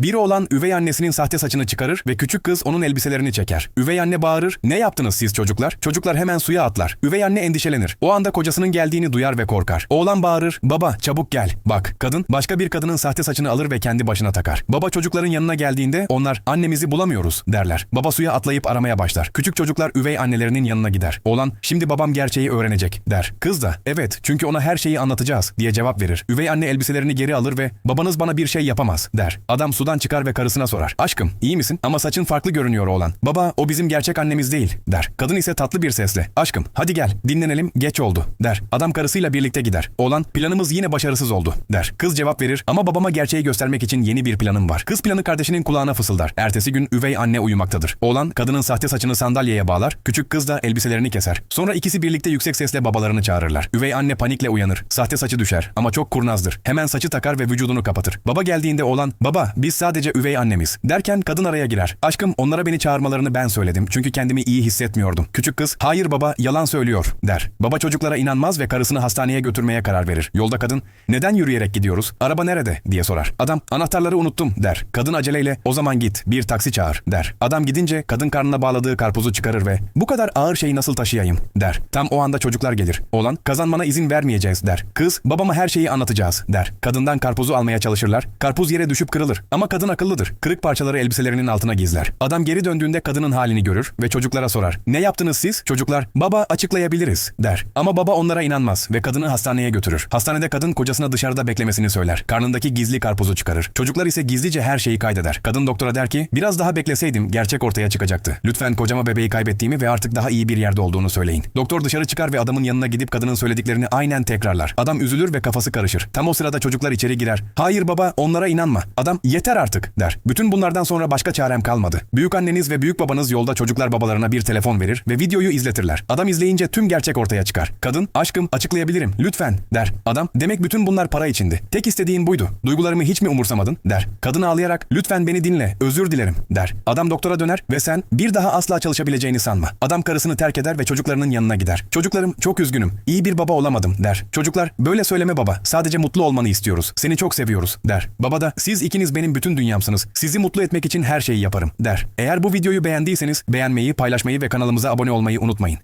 Biri olan üvey annesinin sahte saçını çıkarır ve küçük kız onun elbiselerini çeker. Üvey anne bağırır, ne yaptınız siz çocuklar? Çocuklar hemen suya atlar. Üvey anne endişelenir. O anda kocasının geldiğini duyar ve korkar. Oğlan bağırır, baba çabuk gel. Bak, kadın başka bir kadının sahte saçını alır ve kendi başına takar. Baba çocukların yanına geldiğinde onlar annemizi bulamıyoruz derler. Baba suya atlayıp aramaya başlar. Küçük çocuklar üvey annelerinin yanına gider. Oğlan şimdi babam gerçeği öğrenecek der. Kız da evet çünkü ona her şeyi anlatacağız diye cevap verir. Üvey anne elbiselerini geri alır ve babanız bana bir şey yapamaz der. Adam sudan çıkar ve karısına sorar. Aşkım iyi misin? Ama saçın farklı görünüyor oğlan. Baba o bizim gerçek annemiz değil der. Kadın ise tatlı bir sesle. Aşkım hadi gel dinlenelim geç oldu der. Adam karısıyla birlikte gider. Oğlan planımız yine başarısız oldu der. Kız cevap verir ama babama gerçeği göstermek için yeni bir planım var. Kız planı kardeşinin kulağına fısıldar. Ertesi gün üvey anne uyumaktadır. Oğlan kadının sahte saçını sandalyeye bağlar. Küçük kız da elbiselerini keser. Sonra ikisi birlikte yüksek sesle babalarını çağırırlar. Üvey anne panikle uyanır. Sahte saçı düşer ama çok kurnazdır. Hemen saçı takar ve vücudunu kapatır. Baba geldiğinde oğlan baba biz sadece üvey annemiz derken kadın araya girer. Aşkım onlara beni çağırmalarını ben söyledim çünkü kendimi iyi hissetmiyordum. Küçük kız hayır baba yalan söylüyor der. Baba çocuklara inanmaz ve karısını hastaneye götürmeye karar verir. Yolda kadın neden yürüyerek gidiyoruz? Araba nerede diye sorar. Adam anahtarları unuttum der. Kadın aceleyle o zaman git bir taksi çağır der. Adam gidince kadın karnına bağladığı karpuzu çıkarır ve bu kadar ağır şeyi nasıl taşıyayım der. Tam o anda çocuklar gelir. Oğlan kazanmana izin vermeyeceğiz der. Kız babama her şeyi anlatacağız der. Kadından karpuzu almaya çalışırlar. Karpuz yere düşüp kırılır. Ama kadın akıllıdır. Kırık parçaları elbiselerinin altına gizler. Adam geri döndüğünde kadının halini görür ve çocuklara sorar. Ne yaptınız siz? Çocuklar baba açıklayabiliriz der. Ama baba onlara inanmaz ve kadını hastaneye götürür. Hastanede kadın kocasına dışarıda beklemesini söyler. Karnındaki gizli karpuzu çıkarır. Çocuklar ise gizlice her şeyi kaydeder. Kadın doktora der ki biraz daha bekleseydim gerçek ortaya çıkacaktı. Lütfen kocama bebeği kaybettiğimi ve artık daha iyi bir yerde olduğunu söyleyin. Doktor dışarı çıkar ve adamın yanına gidip kadının söylediklerini aynen tekrarlar. Adam üzülür ve kafası karışır. Tam o sırada çocuklar içeri girer. Hayır baba onlara inanma. Adam yeter artık der. Bütün bunlardan sonra başka çarem kalmadı. Büyük anneniz ve büyük babanız yolda çocuklar babalarına bir telefon verir ve videoyu izletirler. Adam izleyince tüm gerçek ortaya çıkar. Kadın aşkım açıklayabilirim lütfen der. Adam demek bütün bunlar para içindi. Tek istediğin buydu. Duygularımı hiç mi umursamadın der. Kadın ağlayarak lütfen beni dinle özür dilerim der. Adam doktora döner ve sen bir daha asla çalışabileceğini sanma. Adam karısını terk eder ve çocuklarının yanına gider. Çocuklarım çok üzgünüm. İyi bir baba olamadım der. Çocuklar böyle söyleme baba. Sadece mutlu olmanı istiyoruz. Seni çok seviyoruz der. Baba da siz ikiniz benim bütün dünyamsınız. Sizi mutlu etmek için her şeyi yaparım der. Eğer bu videoyu beğendiyseniz beğenmeyi, paylaşmayı ve kanalımıza abone olmayı unutmayın.